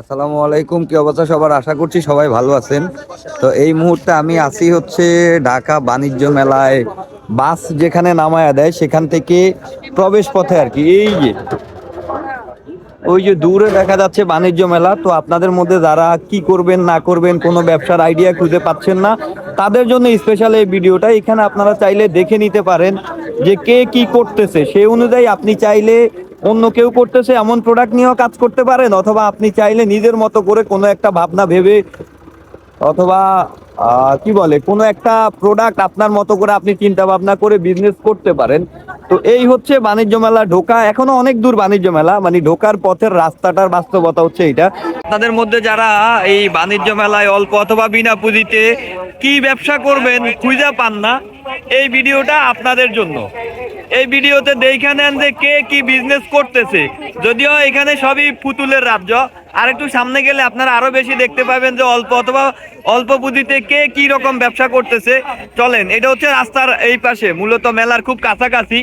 আসসালামু আলাইকুম, কি অবস্থা সবার? আশা করছি সবাই ভালো আছেন। তো এই মুহূর্তে আমি আছি হচ্ছে ঢাকা বাণিজ্য মেলায়। বাস যেখানে নামায়া দেয়, সেখান থেকে প্রবেশ পথে আর কি। এই যে, ওই যে দূরে দেখা যাচ্ছে বাণিজ্য মেলা। তো আপনাদের মধ্যে যারা কি করবেন, না করবেন, কোনো ব্যবসার আইডিয়া খুঁজে পাচ্ছেন না, তাদের জন্য স্পেশাল এই ভিডিওটা। এখানে আপনারা চাইলে দেখে নিতে পারেন যে কে কি করতেছে। সেই অনুযায়ী আপনি চাইলে অন্য কেউ করতেছে, এমন প্রোডাক্ট নিয়েও কাজ করতে পারেন, অথবা আপনি চাইলে নিজের মতো করে কোনো একটা ভাবনা ভেবে, অথবা কি বলে, কোনো একটা প্রোডাক্ট আপনার মতো করে আপনি চিন্তা ভাবনা করে বিজনেস করতে পারেন। তো এই হচ্ছে বাণিজ্য মেলা ঢোকা। এখনও অনেক দূর বাণিজ্য মেলা মানে ঢোকার পথের রাস্তাটার বাস্তবতা হচ্ছে এটা আপনাদের মধ্যে যারা এই বাণিজ্য মেলায় অল্প অথবা বিনা পুঁজিতে কি ব্যবসা করবেন খুঁজে পান না। এই ভিডিওটা আপনাদের জন্য। এই ভিডিওতে দেখে যে কে কি বিজনেস করতেছে। যদিও এখানে সবই পুতুলের রাজ্য। আর একটু সামনে গেলে আপনারা আরও বেশি দেখতে পাবেন যে অল্প অথবা অল্প পুঁজিতে কে কি রকম ব্যবসা করতেছে। চলেন, এটা হচ্ছে রাস্তার এই পাশে, মূলত মেলার খুব কাছাকাছি।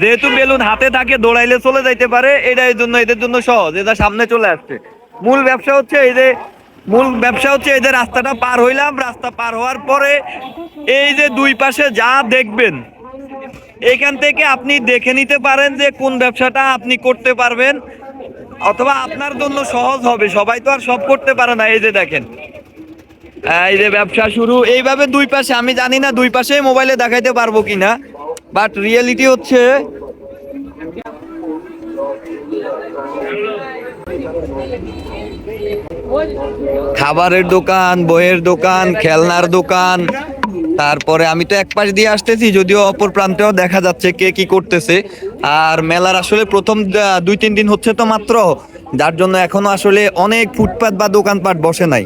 যেহেতু বেলুন হাতে থাকে, দৌড়াইলে চলে যাইতে পারে। এটা এই জন্য, এদের জন্য সহজ। এটা সামনে চলে আসছে। মূল ব্যবসা হচ্ছে এই যে মূল ব্যবসা হচ্ছে এই যে রাস্তাটা পার হইলাম, রাস্তা পার হওয়ার পরে এই যে দুই পাশে যা দেখবেন, এখান থেকে আপনি দেখে নিতে পারেন যে কোন ব্যবসাটা আপনি করতে পারবেন, অথবা আপনার জন্য সহজ হবে, সবাই তো আর সব করতে পারে না, এই যে দেখেন। এই যে ব্যবসা শুরু, এইভাবে দুই পাশে, আমি জানি না দুই পাশে মোবাইলে দেখাইতে পারব কিনা বাট রিয়েলিটি হচ্ছে খাবারের দোকান, বইয়ের দোকান, খেলনার দোকান। তারপরে আমি তো এক পাশ দিয়ে আসতেছি, যদিও অপর প্রান্তেও দেখা যাচ্ছে কে কি করতেছে। আর মেলার আসলে প্রথম দুই, তিন দিন হচ্ছে তো মাত্র। যার জন্য এখনও আসলে অনেক ফুটপাত বা দোকানপাট বসে নাই।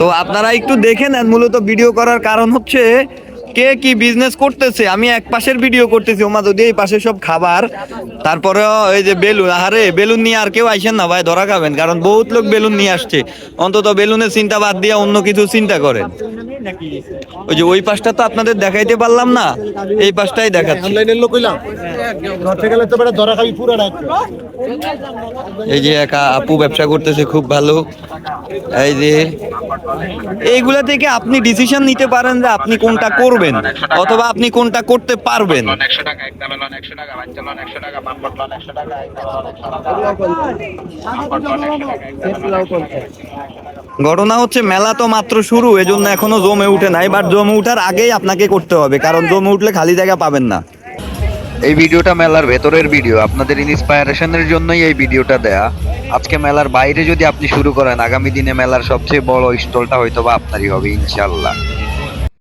তো আপনারা একটু দেখে নেন, মূলত ভিডিও করার কারণ হচ্ছে কে কি বিজনেস করতেছে, আমি এক পাশের ভিডিও করতেছি, ওমা যদি এই পাশে সব খাবার তারপরে ওই যে বেলুন আরে বেলুন নিয়ে আর কেউ আইসেন না ভাই, ধরা খাবেন, কারণ বহুত লোক বেলুন নিয়ে আসছে। অন্তত বেলুনের চিন্তা বাদ দিয়ে অন্য কিছু চিন্তা করেন ওই যে ওই পাশটা তো আপনাদের দেখাইতে পারলাম না এই পাশটাই দেখাচ্ছি। অনলাইনের লোক কইলাম ঘর গেলে তো বেটা ধরা খাবি পুরো রাত। এই যে একা আপু ব্যবসা করতেছে খুব ভালো। এই যে এইগুলা থেকে আপনি ডিসিশন নিতে পারেন যে আপনি কোনটা করবেন অথবা আপনি কোনটা করতে পারবেন। ঘটনা হচ্ছে মেলা তো মাত্র শুরু এজন্য এখনও জমে উঠে নাই এবার জমে উঠার আগেই আপনাকে করতে হবে, কারণ জমে উঠলে খালি জায়গা পাবেন না। এই ভিডিওটা মেলার ভেতরের ভিডিও, আপনাদের ইন্সপায়ারেশনের জন্যই এই ভিডিওটা দেয়া। আজকে মেলার বাইরে যদি আপনি শুরু করেন, আগামী দিনে মেলার সবচেয়ে বড় স্টলটা হয়তো বা আপনারই হবে ইনশাল্লাহ